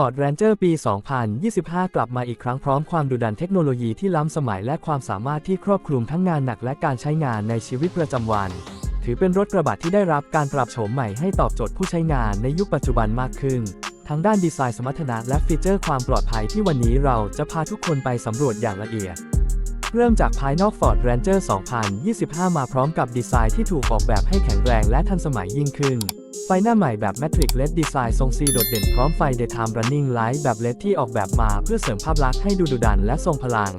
Ford Ranger ปี 2025 กลับมาอีกครั้งพร้อมความดุดันเทคโนโลยีที่ล้ำสมัยและความสามารถที่ครอบคลุมทั้งงานหนักและการใช้งานในชีวิตประจำวัน ถือเป็นรถกระบะที่ได้รับการปรับโฉมใหม่ให้ตอบโจทย์ผู้ใช้งานในยุคปัจจุบันมากขึ้น ทั้งด้านดีไซน์สมรรถนะและฟีเจอร์ความปลอดภัยที่วันนี้เราจะพาทุกคนไปสำรวจอย่างละเอียด เริ่มจากภายนอก Ford Ranger 2025 มาพร้อมกับดีไซน์ที่ถูกออกแบบให้แข็งแรงและทันสมัยยิ่งขึ้น ไฟหน้าใหม่แบบ Matrix LED Design ทรงซีโดดเด่นพร้อมไฟ Daytime Running Light แบบ LED ที่ออกแบบมาเพื่อเสริมภาพลักษณ์ให้ดูดุดันและทรงพลัง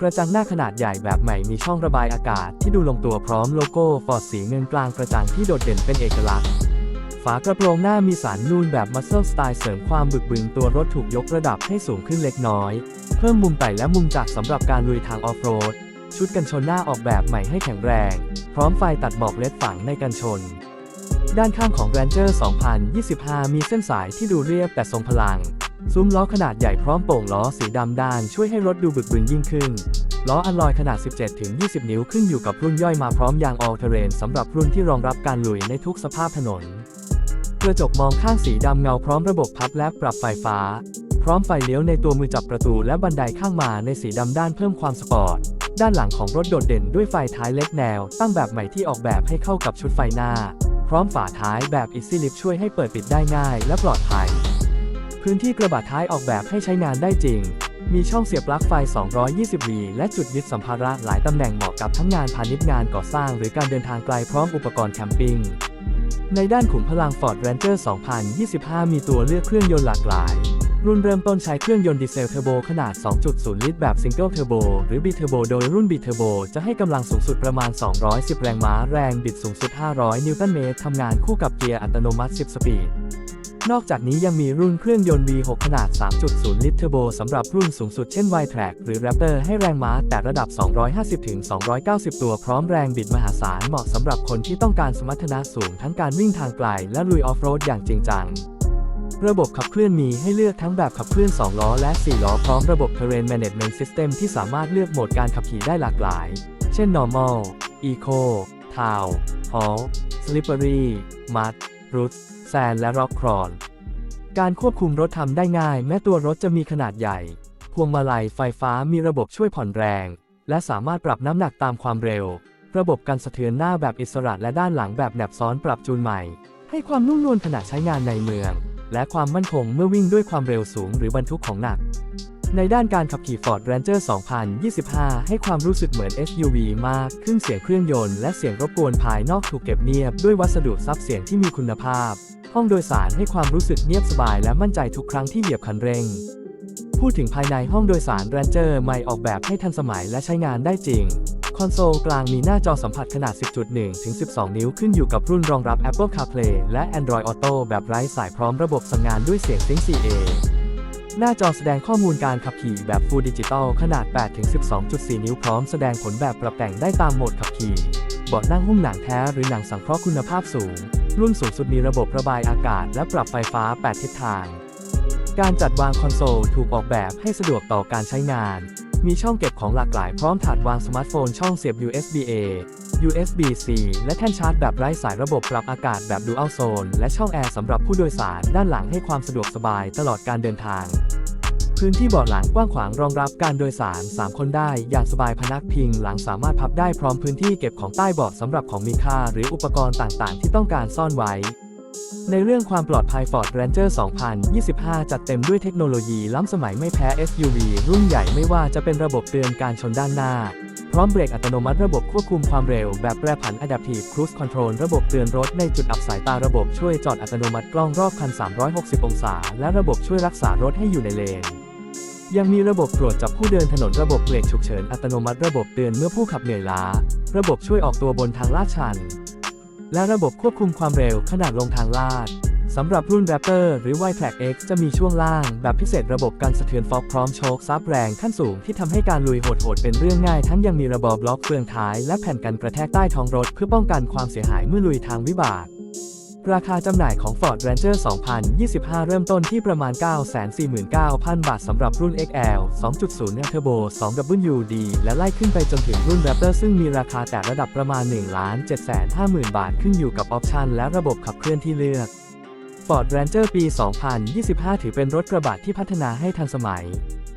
กระจังหน้าขนาดใหญ่แบบใหม่มีช่องระบายอากาศที่ดูลงตัวพร้อมโลโก้ Ford สีเงินกลางกระจังที่โดดเด่นเป็นเอกลักษณ์ฝากระโปรงหน้ามีสารนูนแบบ Muscle Style เสริมความบึกบึนตัวรถถูกยกระดับให้สูงขึ้นเล็กน้อย พิ่มมุมไต่และมุมจักสำหรับการลุยทางออฟโรด ชุดกันชนหน้าออกแบบใหม่ให้แข็งแรง พร้อมไฟตัดหมอกเลดฝังในกันชน ด้านข้างของ Ranger 2025 มีเส้นสายที่ดูเรียบแต่ทรงพลัง ซุ้มล้อขนาดใหญ่พร้อมโป่งล้อสีดำด้านช่วยให้รถดูบึกบึนยิ่งขึ้น ล้ออัลลอยขนาด 17-20 นิ้วขึ้นอยู่กับรุ่นย่อยมาพร้อมยาง All Terrain สำหรับรุ่นที่รองรับการลุยในทุกสภาพถนน กระจกมองข้างสีดำเงาพร้อมระบบพับและปรับไฟฟ้า พร้อมไฟเลี้ยวในตัวมือจับประตูและบันไดข้างมาในสีดำด้านเพิ่มความสปอร์ต ด้านหลังของรถโดดเด่นด้วยไฟท้ายเล็กแนว ตั้งแบบใหม่ที่ออกแบบให้เข้ากับชุดไฟหน้า พร้อมฝาท้ายแบบ Easy Lift ช่วยให้เปิดปิดได้ง่ายและปลอดภัย พื้นที่กระบะท้ายออกแบบให้ใช้งานได้จริง มีช่องเสียบปลั๊กไฟ 220 V และจุดยึดสัมภาระหลายตำแหน่งเหมาะกับทั้งงานพาณิชย์งานก่อสร้าง หรือการเดินทางไกลพร้อมอุปกรณ์แคมปิ้งในด้านขุมพลัง Ford Ranger 2025 มีตัวเลือกเครื่องยนต์หลากหลาย รุ่นเริ่มต้นใช้เครื่องยนต์ดีเซลเทอร์โบขนาด 2.0 ลิตรแบบ Single Turbo หรือ B Turbo โบโดยรุ่น B Turbo จะให้กำลังสูงสุดประมาณ 210 แรงม้าแรงบิดสูงสุด 500 นิวตันเมตรทำงานคู่กับเกียร์อัตโนมัติ 10 สปีด นอกจากนี้ยังมีรุ่นเครื่องยนต์ V6 ขนาด 3.0 ลิตรเทอร์โบสำหรับรุ่นสูงสุดเช่น Y-Track หรือ Raptor ให้แรงม้าแต่ระดับ 250-290 ตัวพร้อมแรงบิดมหาศาลเหมาะสำหรับคนที่ต้องการสมรรถนะสูงทั้งการวิ่งทางไกลและลุยออฟโรดอย่างจริงจัง ระบบขับเคลื่อนมีให้เลือกทั้งแบบขับเคลื่อน 2 ล้อและ 4 ล้อพร้อมระบบ Terrain Management System ที่สามารถเลือกโหมดการขับขี่ได้หลากหลาย เช่น Normal Eco Town Hall Slippery Mud Roots Sand และ Rock Crawl การควบคุมรถทำได้ง่าย แม้ตัวรถจะมีขนาดใหญ่ พวงมาลัยไฟฟ้ามีระบบช่วยผ่อนแรง และสามารถปรับน้ำหนักตามความเร็ว ระบบกันสะเทือนหน้าแบบอิสระและด้านหลังแบบแหนบซ้อนปรับจูนใหม่ ให้ความนุ่มนวลขณะใช้งานในเมือง และความมั่นคงเมื่อวิ่งด้วยความเร็วสูงหรือบรรทุกของหนัก ในด้านการขับขี่ Ford Ranger 2025 ให้ความรู้สึกเหมือน SUV มากขึ้นเสียงเครื่องยนต์และเสียงรบกวนภายนอกถูกเก็บเงียบด้วยวัสดุซับเสียงที่มีคุณภาพ ห้องโดยสารให้ความรู้สึกเงียบสบายและมั่นใจทุกครั้งที่เหยียบคันเร่งพูดถึงภายในห้องโดยสาร Ranger ใหม่ออกแบบให้ทันสมัยและใช้งานได้จริง คอนโซลกลางมีหน้าจอสัมผัสขนาด 10.1 ถึง 12 นิ้วขึ้นอยู่กับรุ่นรองรับ Apple CarPlay และ Android Auto แบบไร้สายพร้อมระบบสั่งงานด้วยเสียง Sync 4A หน้าจอแสดงข้อมูลการขับขี่แบบ Full Digital ขนาด 8-12.4 นิ้วพร้อมแสดงผลแบบปรับแต่งได้ตามโหมดขับขี่เบาะนั่งหุ้มหนังแท้หรือหนังสังเคราะห์คุณภาพสูง รุ่นสูงสุดมีระบบระบายอากาศ และปรับไฟฟ้า 8 ทิศทาง การจัดวางคอนโซลถูกออกแบบให้สะดวกต่อการใช้งาน มีช่องเก็บของหลากหลายพร้อมถาดวางสมาร์ทโฟนช่องเสียบ USB-A USB-C และแท่นชาร์จแบบไร้สายระบบปรับอากาศแบบ Dual Zone และช่องแอร์สำหรับผู้โดยสารด้านหลังให้ความสะดวกสบายตลอดการเดินทาง พื้นที่เบาะหลังกว้างขวางรองรับการโดยสาร 3 คนได้อย่างสบายพนักพิงหลังสามารถพับได้พร้อมพื้นที่เก็บของใต้เบาะสำหรับของมีค่าหรืออุปกรณ์ต่างๆ ที่ต้องการซ่อนไว้ ในเรื่องความปลอดภัย Ford Ranger 2025 จัดเต็มด้วยเทคโนโลยีล้ำสมัยไม่แพ้ SUV รุ่นใหญ่ไม่ว่าจะเป็นระบบเตือนการชนด้านหน้า พร้อมเบรกอัตโนมัติระบบควบคุมความเร็วแบบแปรผัน Adaptive Cruise Control ระบบเตือนรถในจุดอับสายตาระบบช่วยจอดอัตโนมัติกล้องรอบคัน 360 องศา และระบบช่วยรักษารถให้อยู่ในเลนยังมีระบบตรวจจับผู้เดินถนนระบบเบรกฉุกเฉินอัตโนมัติระบบเตือนเมื่อผู้ขับเหนื่อยล้า ระบบช่วยออกตัวบนทางลาดชัน และระบบควบคุมความเร็วขณะลงทางลาดสำหรับรุ่น Raptor หรือ Y-Track X จะมีช่วงล่างแบบพิเศษระบบการสะเทือนฟอกพร้อมโชคซับแรงขั้นสูงที่ทำให้การลุยโหดๆเป็นเรื่องง่าย ทั้งยังมีระบบล็อกเฟืองท้ายและแผ่นกันกระแทกใต้ท้องรถเพื่อป้องกันความเสียหายเมื่อลุยทางวิบาก ราคาจำหน่ายของ Ford Ranger 2025 เริ่มต้นที่ประมาณ 949,000 บาทสำหรับรุ่น XL 2.0 Turbo 2WD และไล่ขึ้นไปจนถึงรุ่น Raptor ซึ่งมีราคาแต่ระดับประมาณ 1,750,000 บาทขึ้นอยู่กับออปชันและระบบขับเคลื่อนที่เลือก Ford Ranger ปี 2025 ถือเป็นรถกระบะที่พัฒนาให้ทันสมัย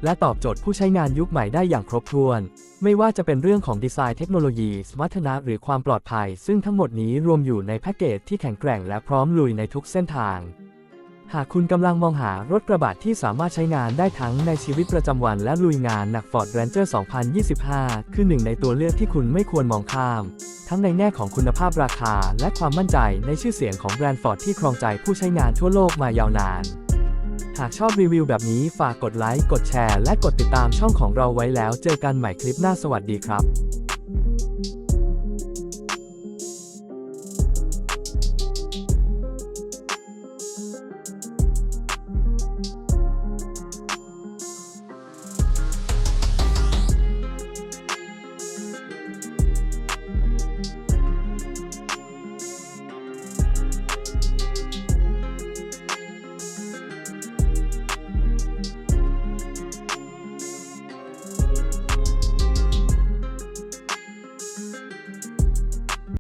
และตอบโจทย์ผู้ใช้งานยุคใหม่ได้อย่างครบถ้วน ไม่ว่าจะเป็นเรื่องของดีไซน์เทคโนโลยี สมรรถนะหรือความปลอดภัย ซึ่งทั้งหมดนี้รวมอยู่ในแพ็กเกจที่แข็งแกร่งและพร้อมลุยในทุกเส้นทาง หากคุณกำลังมองหารถกระบะที่สามารถใช้งานได้ทั้งในชีวิตประจำวันและลุยงานหนัก Ford Ranger 2025 คือหนึ่งในตัวเลือกที่คุณไม่ควรมองข้าม ทั้งในแง่ของคุณภาพราคา และความมั่นใจในชื่อเสียงของแบรนด์ Ford ที่ครองใจผู้ใช้งานทั่วโลกมายาวนาน หากชอบรีวิวแบบนี้ฝากกดไลค์ กดแชร์ และกดติดตามช่องของเราไว้แล้ว เจอกันใหม่คลิปหน้าสวัสดีครับ